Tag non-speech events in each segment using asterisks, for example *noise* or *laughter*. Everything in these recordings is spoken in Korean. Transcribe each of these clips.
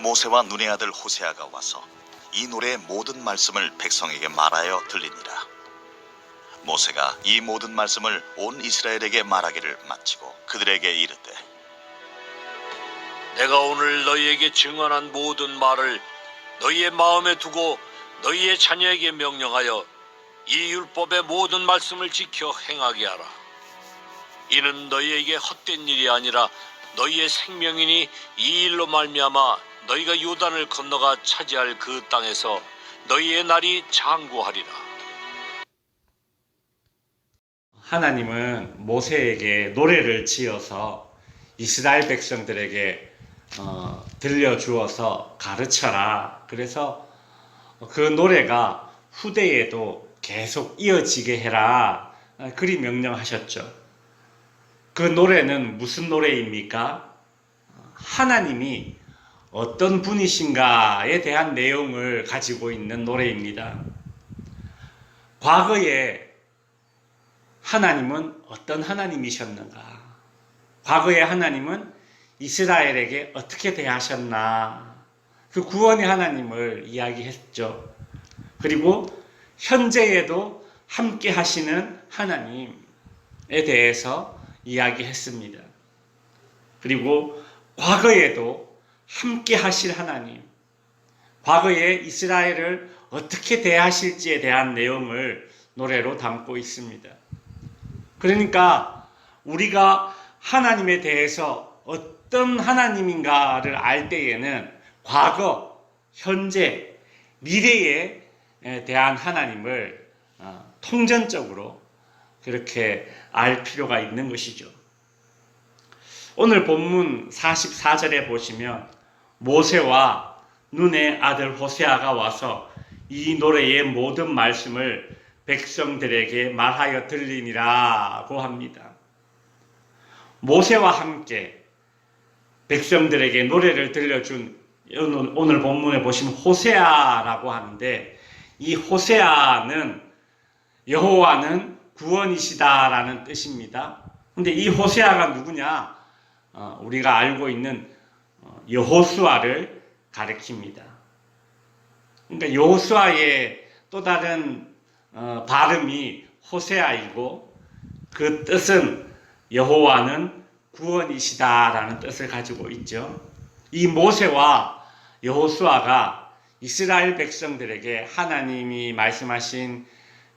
모세와 눈의 아들 호세아가 와서 이 노래의 모든 말씀을 백성에게 말하여 들리니라. 모세가 이 모든 말씀을 온 이스라엘에게 말하기를 마치고 그들에게 이르되 내가 오늘 너희에게 증언한 모든 말을 너희의 마음에 두고 너희의 자녀에게 명령하여 이 율법의 모든 말씀을 지켜 행하게 하라. 이는 너희에게 헛된 일이 아니라 너희의 생명이니 이 일로 말미암아 너희가 요단을 건너가 차지할 그 땅에서 너희의 날이 장구하리라. 하나님은 모세에게 노래를 지어서 이스라엘 백성들에게 어, 들려주어서 가르쳐라. 그래서 그 노래가 후대에도 계속 이어지게 해라. 어, 그리 명령하셨죠. 그 노래는 무슨 노래입니까? 하나님이 어떤 분이신가에 대한 내용을 가지고 있는 노래입니다. 과거에 하나님은 어떤 하나님이셨는가? 과거의 하나님은 이스라엘에게 어떻게 대하셨나? 그 구원의 하나님을 이야기했죠. 그리고 현재에도 함께 하시는 하나님에 대해서 이야기했습니다. 그리고 과거에도 함께 하실 하나님, 과거에 이스라엘을 어떻게 대하실지에 대한 내용을 노래로 담고 있습니다. 그러니까 우리가 하나님에 대해서 어떤 하나님인가를 알 때에는 과거, 현재, 미래에 대한 하나님을 어, 통전적으로 그렇게 알 필요가 있는 것이죠. 오늘 본문 44절에 보시면 모세와 눈의 아들 호세아가 와서 이 노래의 모든 말씀을 백성들에게 말하여 들리니라고 합니다. 모세와 함께 백성들에게 노래를 들려준 오늘, 본문에 보시면 호세아라고 하는데 이 호세아는 여호와는 구원이시다라는 뜻입니다. 근데 이 호세아가 누구냐? 어, 우리가 알고 있는 어, 여호수아를 가리킵니다. 그러니까 여호수아의 또 다른 어, 발음이 호세아이고 그 뜻은 여호와는 구원이시다라는 뜻을 가지고 있죠. 이 모세와 여호수아가 이스라엘 백성들에게 하나님이 말씀하신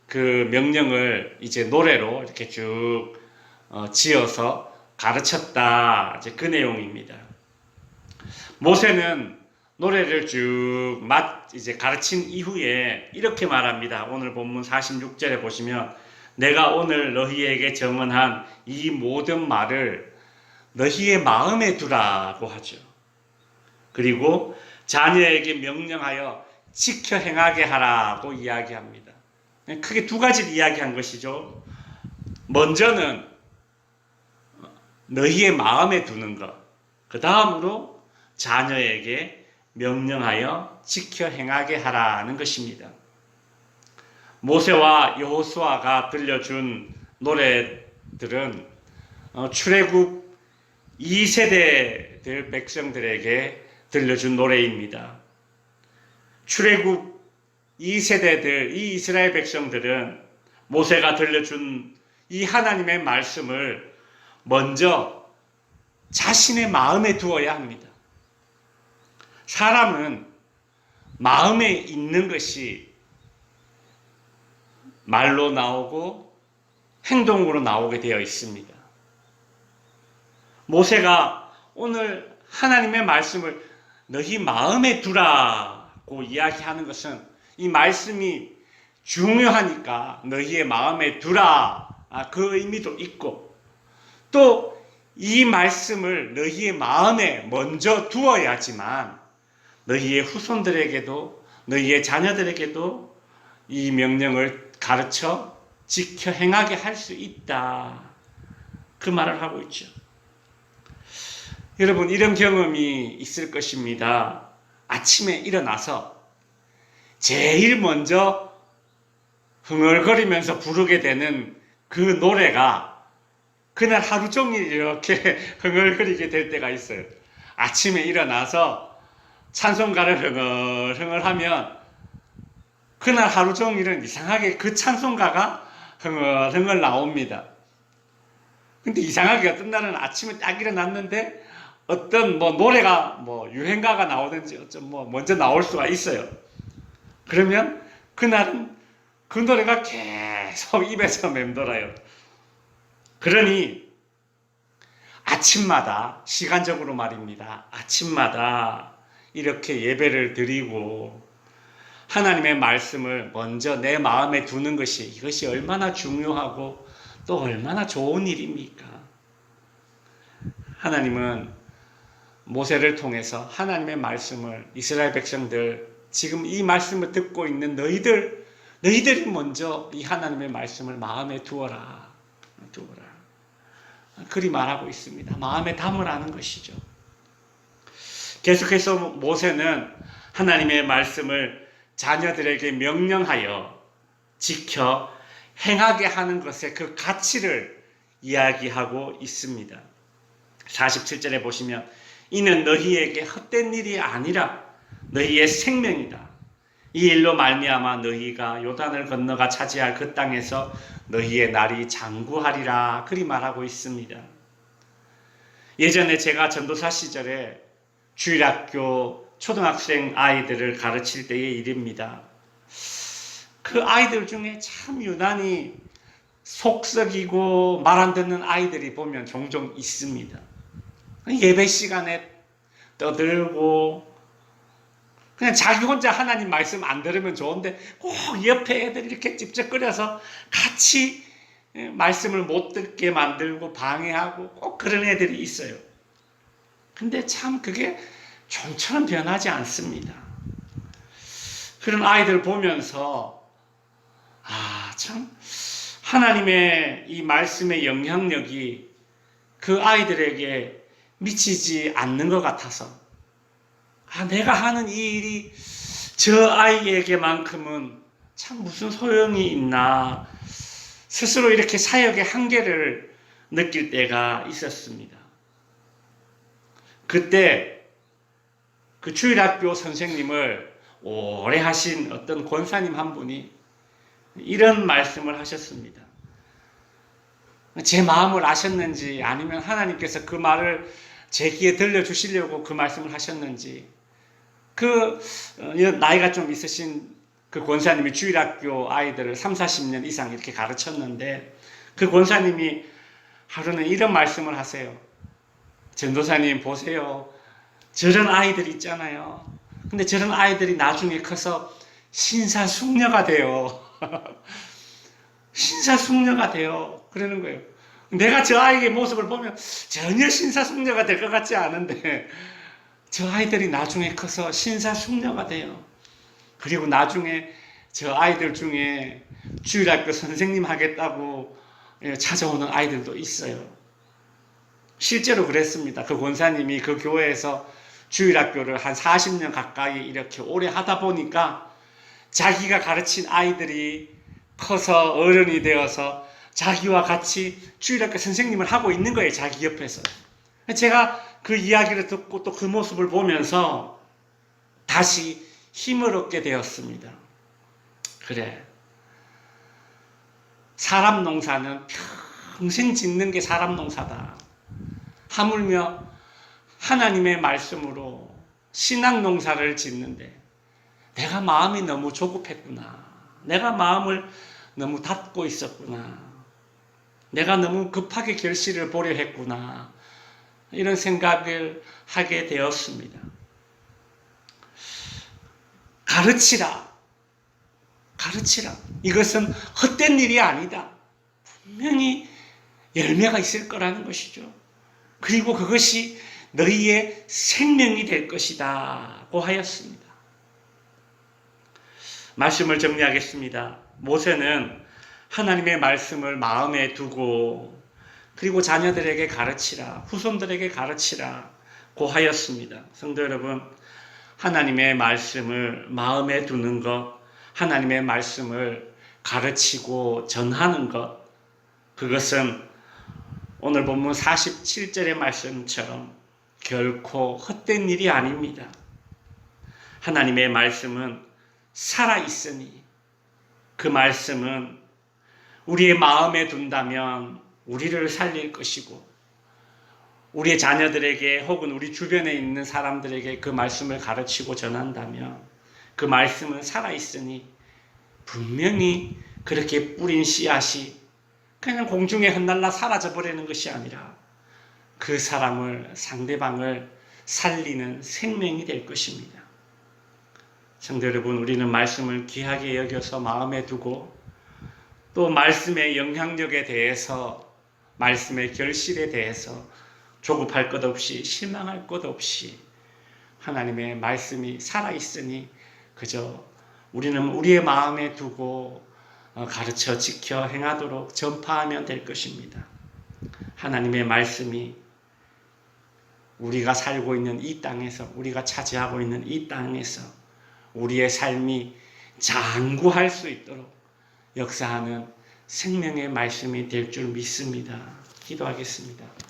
그 명령을 이제 노래로 이렇게 쭉 어, 지어서 가르쳤다. 이제 그 내용입니다. 모세는 노래를 쭉 맛, 이제 가르친 이후에 이렇게 말합니다. 오늘 본문 46절에 보시면 내가 오늘 너희에게 정언한 이 모든 말을 너희의 마음에 두라고 하죠. 그리고 자녀에게 명령하여 지켜 행하게 하라고 이야기합니다. 크게 두 가지를 이야기한 것이죠. 먼저는 너희의 마음에 두는 것. 그 다음으로 자녀에게 명령하여 지켜 행하게 하라는 것입니다. 모세와 여호수아가 들려준 노래들은 어, 출애굽 2세대들 백성들에게 들려준 노래입니다. 출애굽 2세대들 이 이스라엘 백성들은 모세가 들려준 이 하나님의 말씀을 먼저 자신의 마음에 두어야 합니다. 사람은 마음에 있는 것이 말로 나오고 행동으로 나오게 되어 있습니다. 모세가 오늘 하나님의 말씀을 너희 마음에 두라고 이야기하는 것은 이 말씀이 중요하니까 너희의 마음에 두라 아, 그 의미도 있고 또 이 말씀을 너희의 마음에 먼저 두어야지만 너희의 후손들에게도 너희의 자녀들에게도 이 명령을 가르쳐 지켜 행하게 할 수 있다. 그 말을 하고 있죠. 여러분 이런 경험이 있을 것입니다. 아침에 일어나서 제일 먼저 흥얼거리면서 부르게 되는 그 노래가 그날 하루 종일 이렇게 *laughs* 흥얼거리게 될 때가 있어요. 아침에 일어나서 찬송가를 흥얼흥얼 하면 그날 하루 종일은 이상하게 그 찬송가가 흥얼흥얼 나옵니다. 근데 이상하게 어떤 날은 아침에 딱 일어났는데 어떤 뭐 노래가 뭐 유행가가 나오든지 어쩜 뭐 먼저 나올 수가 있어요. 그러면 그날은 그 노래가 계속 입에서 맴돌아요. 그러니 아침마다 시간적으로 말입니다. 아침마다 이렇게 예배를 드리고 하나님의 말씀을 먼저 내 마음에 두는 것이 이것이 얼마나 중요하고 또 얼마나 좋은 일입니까? 하나님은 모세를 통해서 하나님의 말씀을 이스라엘 백성들 지금 이 말씀을 듣고 있는 너희들 너희들이 먼저 이 하나님의 말씀을 마음에 두어라 두어라 그리 말하고 있습니다. 마음에 담으라는 것이죠. 계속해서 모세는 하나님의 말씀을 자녀들에게 명령하여 지켜 행하게 하는 것의 그 가치를 이야기하고 있습니다. 47절에 보시면 이는 너희에게 헛된 일이 아니라 너희의 생명이다. 이 일로 말미암아 너희가 요단을 건너가 차지할 그 땅에서 너희의 날이 장구하리라 그리 말하고 있습니다. 예전에 제가 전도사 시절에 주일학교 초등학생 아이들을 가르칠 때의 일입니다. 그 아이들 중에 참 유난히 속썩이고 말 안 듣는 아이들이 보면 종종 있습니다. 예배 시간에 떠들고 그냥 자기 혼자 하나님 말씀 안 들으면 좋은데 꼭 옆에 애들 이렇게 찝쩍거려서 같이 말씀을 못 듣게 만들고 방해하고 꼭 그런 애들이 있어요. 근데 참 그게 좀처럼 변하지 않습니다. 그런 아이들 보면서 아, 참 하나님의 이 말씀의 영향력이 그 아이들에게 미치지 않는 것 같아서 아, 내가 하는 이 일이 저 아이에게만큼은 참 무슨 소용이 있나 스스로 이렇게 사역의 한계를 느낄 때가 있었습니다. 그때 그 주일학교 선생님을 오래 하신 어떤 권사님 한 분이 이런 말씀을 하셨습니다. 제 마음을 아셨는지 아니면 하나님께서 그 말을 제 귀에 들려주시려고 그 말씀을 하셨는지 그 어, 나이가 좀 있으신 그 권사님이 주일학교 아이들을 3, 40년 이상 이렇게 가르쳤는데 그 권사님이 하루는 이런 말씀을 하세요. 전도사님 보세요. 저런 아이들 있잖아요. 근데 저런 아이들이 나중에 커서 신사숙녀가 돼요. *laughs* 신사숙녀가 돼요. 그러는 거예요. 내가 저 아이의 모습을 보면 전혀 신사숙녀가 될 것 같지 않은데 *laughs* 저 아이들이 나중에 커서 신사숙녀가 돼요. 그리고 나중에 저 아이들 중에 주일학교 선생님 하겠다고 예, 찾아오는 아이들도 있어요. 실제로 그랬습니다. 그 권사님이 그 교회에서 주일학교를 한 40년 가까이 이렇게 오래 하다 보니까 자기가 가르친 아이들이 커서 어른이 되어서 자기와 같이 주일학교 선생님을 하고 있는 거예요. 자기 옆에서. 제가 그 이야기를 듣고 또 그 모습을 보면서 다시 힘을 얻게 되었습니다. 그래. 사람 농사는 평생 짓는 게 사람 농사다. 하물며 하나님의 말씀으로 신앙 농사를 짓는데 내가 마음이 너무 조급했구나. 내가 마음을 너무 닫고 있었구나. 내가 너무 급하게 결실을 보려 했구나. 이런 생각을 하게 되었습니다. 가르치라. 가르치라. 이것은 헛된 일이 아니다. 분명히 열매가 있을 거라는 것이죠. 그리고 그것이 너희의 생명이 될 것이다. 고 하였습니다. 말씀을 정리하겠습니다. 모세는 하나님의 말씀을 마음에 두고 그리고 자녀들에게 가르치라, 후손들에게 가르치라 고 하였습니다. 성도 여러분, 하나님의 말씀을 마음에 두는 것, 하나님의 말씀을 가르치고 전하는 것, 그것은 오늘 본문 47절의 말씀처럼 결코 헛된 일이 아닙니다. 하나님의 말씀은 살아 있으니 그 말씀은 우리의 마음에 둔다면 우리를 살릴 것이고 우리의 자녀들에게 혹은 우리 주변에 있는 사람들에게 그 말씀을 가르치고 전한다면 그 말씀은 살아 있으니 분명히 그렇게 뿌린 씨앗이 그냥 공중에 흩날라 사라져 버리는 것이 아니라 그 사람을 상대방을 살리는 생명이 될 것입니다. 성도 여러분, 우리는 말씀을 귀하게 여겨서 마음에 두고 또 말씀의 영향력에 대해서 말씀의 결실에 대해서 조급할 것 없이 실망할 것 없이 하나님의 말씀이 살아 있으니 그저 우리는 우리의 마음에 두고 어, 가르쳐 지켜 행하도록 전파하면 될 것입니다. 하나님의 말씀이 우리가 살고 있는 이 땅에서 우리가 차지하고 있는 이 땅에서 우리의 삶이 장구할 수 있도록 역사하는 생명의 말씀이 될 줄 믿습니다. 기도하겠습니다.